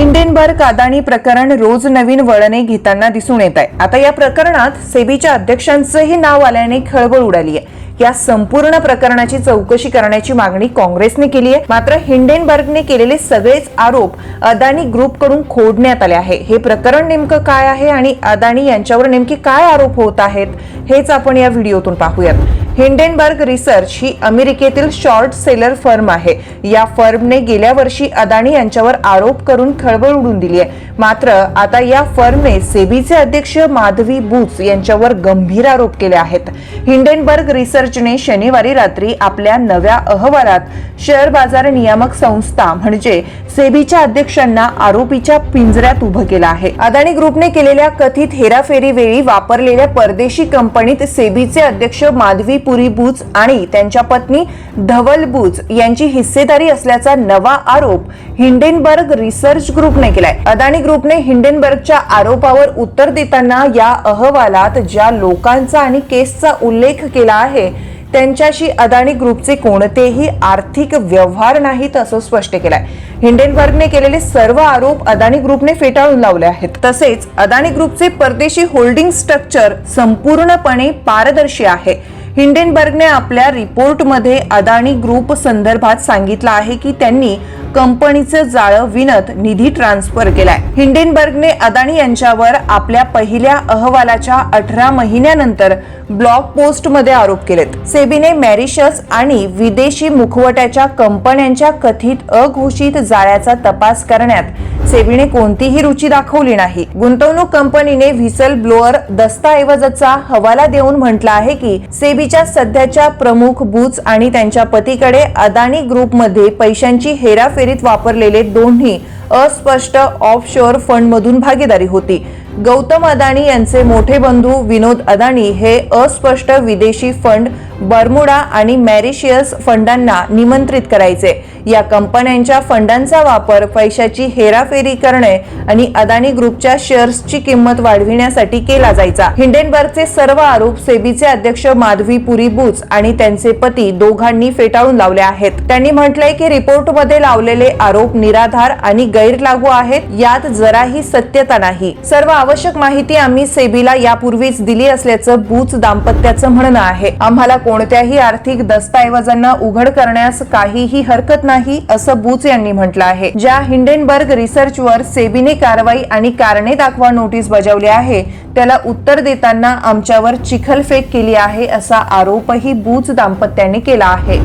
Hindenburg Adani प्रकरण रोज नवीन वळणे घेताना दिसून येत आहे. आता या प्रकरणात सेबीच्या अध्यक्षांचंही नाव आल्याने खळबळ उडाली आहे. या संपूर्ण प्रकरणाची चौकशी करण्याची मागणी काँग्रेसने केली आहे. मात्र हिंडेनबर्गने केलेले सगळेच आरोप अदानी ग्रुपकडून खोडण्यात आले आहे. हे प्रकरण नेमकं काय आहे आणि अदानी यांच्यावर नेमके काय आरोप होत आहेत हेच आपण या व्हिडिओतून पाहूयात. हिंडेनबर्ग रिसर्च ही अमेरिकेतील शॉर्ट सेलर फर्म आहे. या फर्मने गेल्या वर्षी अदानी यांच्यावर आरोप करून खळबळ उडून दिली आहे. मात्र आता या फर्मने सेबीचे अध्यक्ष माधवी बुच यांच्यावर गंभीर आरोप केले आहेत. हिंडेनबर्ग रिसर्चने शनिवारी रात्री आपल्या नव्या अहवालात शेअर बाजार नियामक संस्था म्हणजे सेबीच्या अध्यक्षांना आरोपीच्या पिंजऱ्यात उभं केलं आहे. अदानी ग्रुपने केलेल्या कथित हेराफेरीवेळी वापरलेल्या परदेशी कंपनीत सेबीचे अध्यक्ष माधवी पुरी बुच आणि त्यांच्या पत्नी धवल बुच यांची हिस्सेदारी असल्याचा नवा आरोप हिंडेनबर्ग रिसर्च ग्रुपने केलाय. अदानी ग्रुपने हिंडेनबर्गच्या आरोपावर उत्तर देताना या अहवालात ज्या लोकांचा आणि केसचा उल्लेख केला आहे त्यांच्याशी अदानी ग्रुपचे कोणतेही आर्थिक व्यवहार नाहीत असं स्पष्ट केलंय. हिंडेनबर्गने केलेले सर्व आरोप अदानी ग्रुपने फेटाळून लावले आहेत. तसेच अदानी ग्रुपचे परदेशी होल्डिंग स्ट्रक्चर संपूर्णपणे पारदर्शी आहे. हिंडेनबर्गने आपल्या रिपोर्टमध्ये अदानी ग्रुप संदर्भात सांगितलं आहे की त्यांनी कंपनीचं जाळं विनत निधी ट्रान्सफर केलाय. हिंडेनबर्गने अदानी यांच्यावर आपल्या पहिल्या अहवालाच्या अठरा महिन्यानंतर ब्लॉग पोस्टमध्ये आरोप केलेत. सेबीने मॅरिशस आणि विदेशी मुखवट्याच्या कंपन्यांच्या कथित अघोषित जाळ्याचा तपास करण्यात सेबीने कोणतीही रुची दाखवली नाही. गुंतवणूक कंपनीने व्हिसल ब्लोअर दस्ताऐवजाचा हवाला देऊन म्हटलं आहे की सेबीच्या सध्याच्या प्रमुख बुच आणि त्यांच्या पतीकडे अदानी ग्रुपमध्ये पैशांची हेराफेरीत वापरलेले दोन्ही अस्पष्ट ऑफशोअर फंडमधून भागीदारी होती. गौतम अदाणी यांचे मोठे बंधू विनोद अदाणी हे अस्पष्ट विदेशी फंड बर्मुडा आणि मॅरिशियस फंडांना निमंत्रित करायचे. या कंपन्यांच्या फंडांचा वापर पैशाची हेराफेरी करणे आणि अदानी ग्रुपच्या शेअर्सची किंमत वाढविण्यासाठी केला जायचा. हिंडेनबर्गचे सर्व आरोप सेबीचे अध्यक्ष माधवी पुरी बुच आणि त्यांचे पती दोघांनी फेटाळून लावले आहेत. त्यांनी म्हटलंय की रिपोर्टमध्ये लावलेले आरोप निराधार आणि गैरलागू आहेत यात जराही सत्यता नाही. सर्व आवश्यक माहिती आम्ही सेबीला यापूर्वीच दिली असल्याचं बूच दाम्पत्याचं म्हणणं आहे. आम्हाला कोणत्याही आर्थिक दस्तऐवजांना उघड करण्यास काहीही हरकत नाही असं बूच यांनी म्हटलं आहे. ज्या हिंडेनबर्ग रिसर्चवर सेबीने कारवाई आणि कारणे दाखवा नोटीस बजावली आहे त्याला उत्तर देताना आमच्यावर चिखलफेक केली आहे असा आरोपही बूच दाम्पत्याने केला आहे.